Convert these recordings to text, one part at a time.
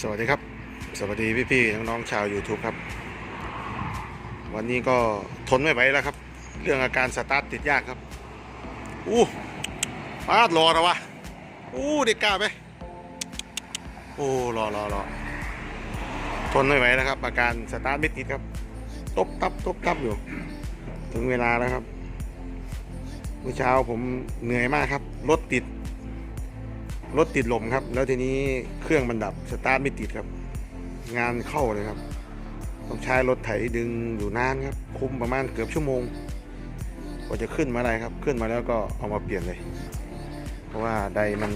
สวัสดีครับ สวัสดีพี่ๆน้องๆชาว YouTube ครับ วันนี้ก็ทนไม่ไหวแล้วครับ เรื่องอาการสตาร์ทติดยากครับ อู้ปาดรอแล้ววะ อู้เด็กกล้าไหมโอ้รอรอรอทนไม่ไหวแล้วครับ อาการสตาร์ทไม่ติดครับ ตบตับตบตับอยู่ ถึงเวลาแล้วครับเมื่อเช้าผมเหนื่อยมากครับ รถติด รถติดลมครับ แล้วทีนี้เครื่องมันดับสตาร์ทไม่ติดครับ งานเข้าเลยครับ ต้องใช้รถไถดึงอยู่นานครับ คุ้มประมาณเกือบชั่วโมงกว่าจะขึ้นมาได้ครับ ขึ้นมาแล้วก็เอามาเปลี่ยนเลย เพราะว่าไดมัน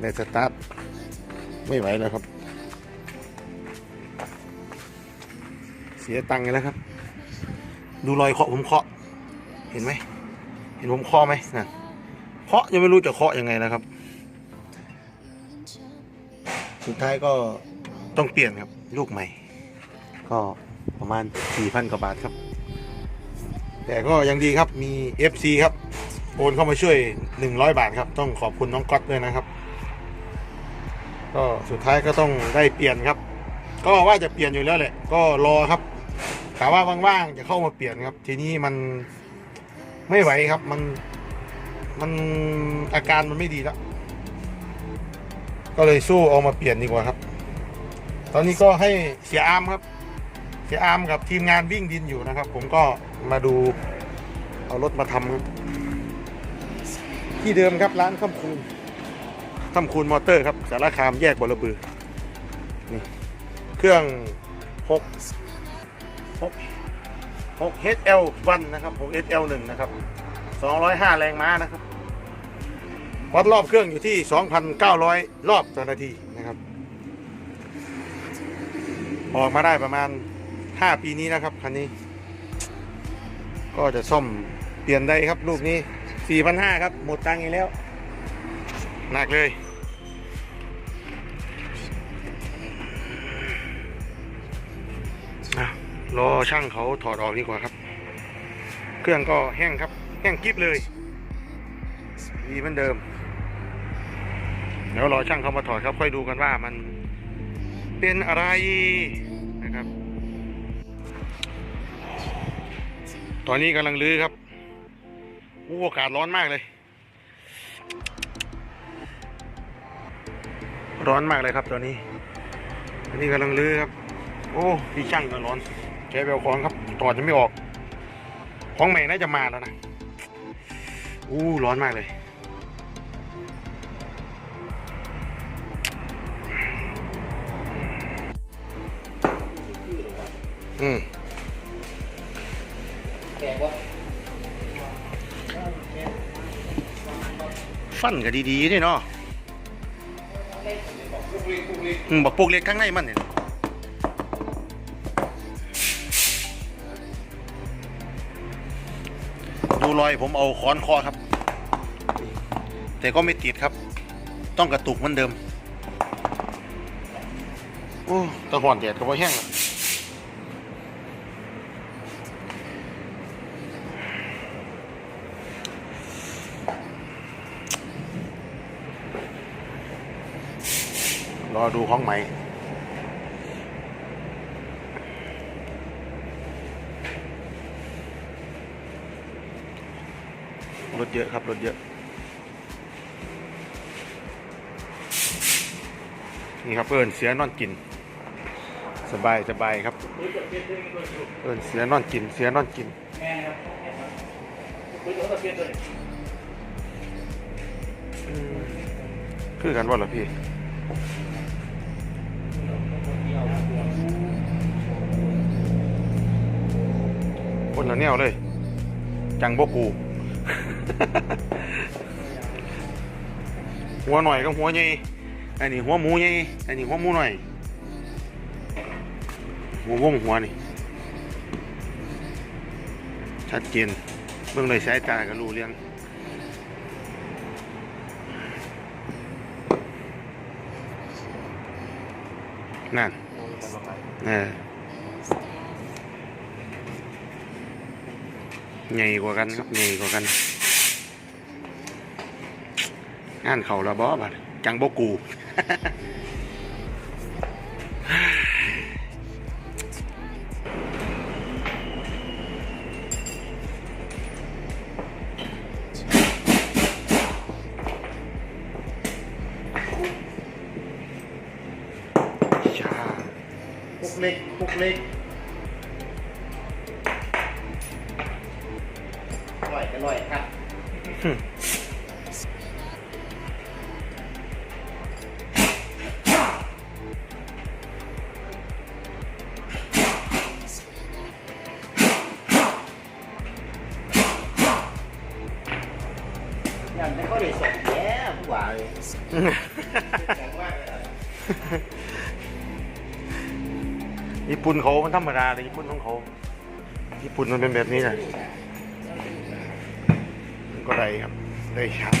ไดสตาร์ทไม่ไหวแล้วครับ เสียตังค์แล้วครับ ดูรอยเคาะผมเคาะ เห็นไหม เห็นผมเคาะไหมนั่นเคาะยังไม่รู้จะเคาะยังไงนะครับ สุดท้ายก็ต้องเปลี่ยนครับ ลูกใหม่ ก็ประมาณ 4,000 กว่าบาทครับ แต่ก็ยังดีครับมี FC ครับ โอนเข้ามาช่วย 100 บาทครับ ต้องขอบคุณน้องก๊อตด้วยนะครับ ก็สุดท้ายก็ต้องได้เปลี่ยนครับ ก็ว่าจะเปลี่ยนอยู่แล้วแหละ ก็รอครับกะว่าว่างๆจะเข้ามาเปลี่ยนครับ ทีนี้มันไม่ไหวครับ มันมันอาการมันไม่ดีแล้ว ก็เลยสู้เอามาเปลี่ยนดีกว่าครับ ตอนนี้ก็ให้เสียอามครับ เสียอามกับทีมงานวิ่งดินอยู่นะครับ ผมก็มาดูเอารถมาทำครับที่เดิมครับร้านข้ามคูนข้ามคูนมอเตอร์ครับสารคามแยกบรบือนี่เครื่อง6 6 6 HL1 นะครับ6 HL1 นะครับ205 แรงม้านะครับ วัดรอบเครื่องอยู่ที่ 2,900 รอบต่อนาทีนะครับ ออกมาได้ประมาณ 5 ปีนี้นะครับคันนี้ ก็จะซ่อมเปลี่ยนได้ครับลูกนี้ 4,500 ครับ หมดตังค์อีกแล้ว หนักเลยอะรอช่างเขาถอดออกดีกว่าครับ เครื่องก็แห้งครับ แห้งกริบเลยดีเหมือนเดิม ดี๋ยวรอช่างเขามาถอดครับ ค่อยดูกันว่ามันเป็นอะไรนะครับ ตอนนี้กำลังลื้อครับอู้อากาศร้อนมากเลย ร้อนมากเลยครับตอนนี้ อันนี้กำลังลื้อครับ โอ้พี่ช่างก็ร้อนแกไปเอาของครับถอดจะไม่ออก ของใหม่น่าจะมาแล้วนะอู้ร้อนมากเลย อืมฟันก็ดีๆนี่เนาะอืมบอกปลูกเล็กข้างในมันเนี่ยดูรอยผมเอาค้อนคอครับ แต่ก็ไม่ติดครับ ต้องกระตุกเหมือนเดิมโอ้ตะหอนแดดก็บ่แห้งแล้ว รอดูของใหม่รถเยอะครับรถเยอะ นี่ครับเอินเสียนอนกิน สบายสบายครับ เอินเสียนอนกิน เสียนอนกินคือกันว่าเหรอพี่ นละแนวเลย จังบกู หัวหน่อยก็หัวใหญ่อันนี้หัวหมูใหญ่อันนี้หัวหมูหน่อยหัววงหัวนี่ ชัดเจนเบื้องเลยสายตาก็รู้เรื่องนั่นเออ ใหญ่กว่ากันครับใหญ่กว่ากัน งานเขาลอบัดจับกูชาปุกเล็กปุกเล็กอร่อยก็อร่อยครับอย่างนี้ก็ได้ส่งแย่ผู้ว่าเลยแข็งมากเลยอะญี่ปุ่นเขามันธรรมดาเลยญี่ปุ่นของเขาญี่ปุ่นมันเป็นแบบนี้แหละ ก็ได้ครับได้ครับ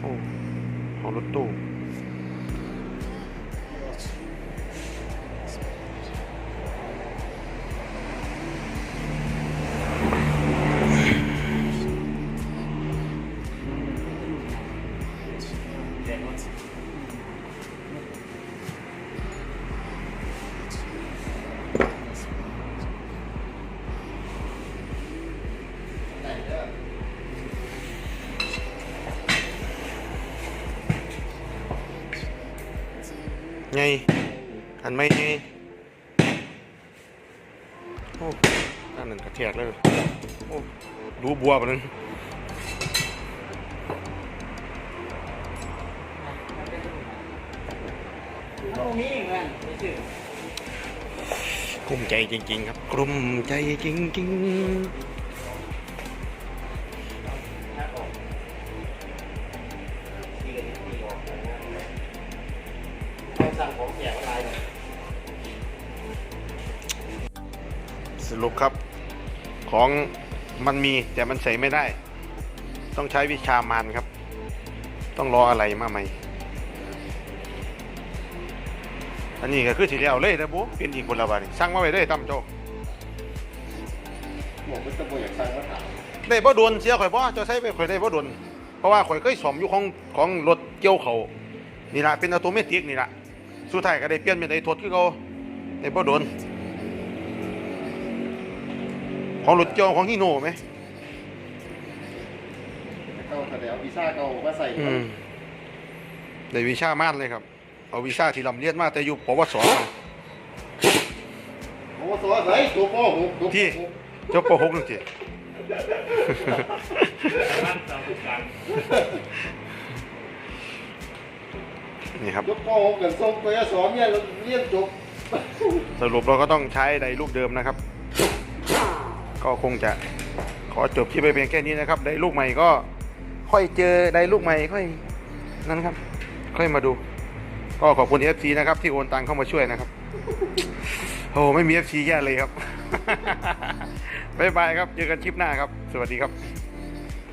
โอ้ของรถตู้ ไงอันไม่ไงโอ้อันนั้นกระแทกเลยโอ้รู้บัวปะนึงตรงนี้เงินไม่ชื่อกลุ้มใจจริง ๆ ครับกลุ้มใจจริงค ของมันมีแต่มันใส่ไม่ได้ ต้องใช้วิชามานครับ ต้องรออะไรมาใหม่อันนี้ก็คือสีเดียวเลยนะบุ๊เป็นอีกคนละบาทนี่สั่งมาไว้เลยตั้มโจหมวกเป็นตะบวยอยากสั่งมาถามได้บ่โดนเสียข่อยบ่เจะใช้ไปข่อยได้บ่โดนเพราะว่าข่อยเคยสอมอยู่ของของรถเกี่ยวเขานี่ล่ะเป็นออโตเมติกนี่ล่ะสุดท้ายก็ได้เปลี่ยนเป็นไอ้ทดคือเขาได้บ่โดน ของรถเกี่ยวของฮีโน่ไหมเขาแสดงวีซ่าเขามาใส่อืมได้วิชามากเลยครับ เอาวิชาที่ลำเลียนมาแต่อยู่ปวสโอ้ตัวใส่ตัวโป้หกตัวที่เจ้าปหกนั่นสินี่ครับตัวโป้หกกันส่งตัวยสอนเนี่ยเรียนจบ สรุปเราก็ต้องใช้ไดรูปเดิมนะครับ ก็คงจะขอจบคลิปไปเพียงแค่นี้นะครับ ได้ลูกใหม่ก็ค่อยเจอได้ลูกใหม่ค่อยนั้นครับ ค่อยมาดู ก็ขอบคุณ FC นะครับ ที่โอนตังเข้ามาช่วยนะครับโอ้ไม่มี FC แย่เลยครับบ๊ายบายครับเจอกันคลิปหน้าครับ สวัสดีครับ